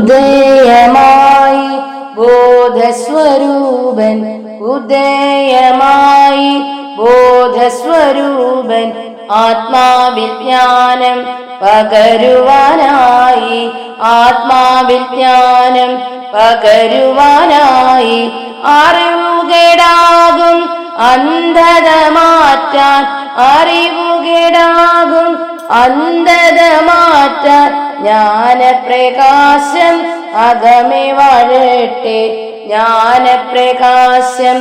ഉദയമായി ബോധസ്വരൂപൻ ഉദയമായി ബോധസ്വരൂപൻ ആത്മാവിജ്ഞാനം പകരുവാനായി ആത്മാവിജ്ഞാനം പകരുവാനായി അറിവുകേടാകും അന്ധത മാറ്റാൻ അന്ധത മാറ്റാൻ ജ്ഞാനപ്രകാശം അകമേ വാഴട്ടെ. ജ്ഞാനപ്രകാശം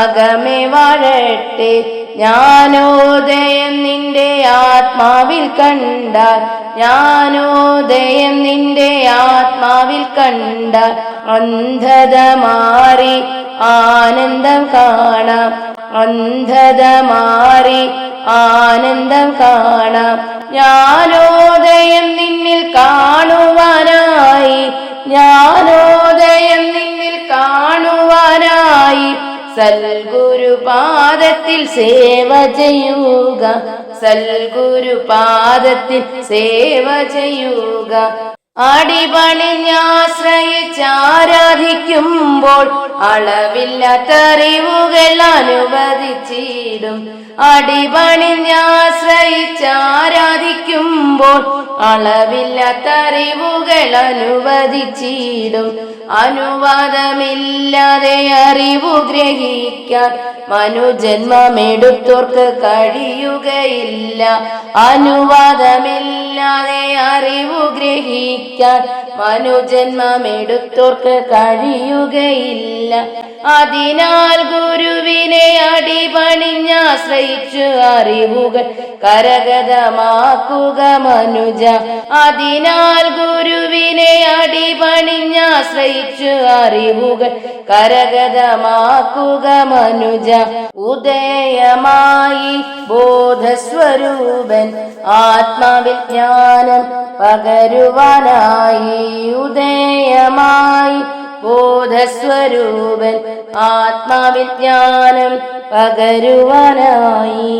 അകമേ വാഴട്ടെ. ജ്ഞാനോദയം നിന്റെ ആത്മാവിൽ കണ്ടാൽ ജ്ഞാനോദയം നിന്റെ ആത്മാവിൽ കണ്ടാൽ അന്ധത മാറി ആനന്ദം കാണാം. അന്ധത മാറി ആനന്ദം കാണാം. ജ്ഞാനോദയം നിന്നിൽ കാണുവാനായി ജ്ഞാനോദയം നിന്നിൽ കാണുവാനായി സൽഗുരുപാദത്തിൽ സേവ ചെയ്യുക സൽഗുരുപാദത്തിൽ സേവ ചെയ്യുക. അടിപണിഞ്ഞാശ്രയിച്ചാരാധിക്കുമ്പോൾ അളവില്ലാത്തറിവുകൾ അനുവദിച്ചിടും. അടിപണിഞ്ഞാശ്രയിച്ചാരാധിക്കുമ്പോൾ അളവില്ലാത്തറിവുകൾ അനുവദിച്ചിടും. അനുവാദമില്ലാതെ അറിവു ഗ്രഹിക്കാൻ മനുജന്മമെടുത്തോർക്ക് കഴിയുകയില്ല. അനുവാദമില്ലാതെ അറിവു ഗ്രഹിക്കാൻ മനുജന്മമെടുത്തോർക്ക് കഴിയുകയില്ല. അതിനാൽ ഗുരുവിനെ അടിപണിഞ്ഞാശ്രയിച്ചു അറിവുകൾ കരഗതമാക്കുക മനുജ. അതിനാൽ ഗുരുവിനെ അടിപണിഞ്ഞാശ്രയിച്ചു അറിവുകൾ കരഗതമാക്കുക മനുജ. ഉദയമായി ബോധസ്വരൂപൻ ആത്മവിജ്ഞാനം പകരുവാനായി. ഉദയമായി ബോധസ്വരൂപൻ ആത്മവിജ്ഞാനം പകരുവാനായി.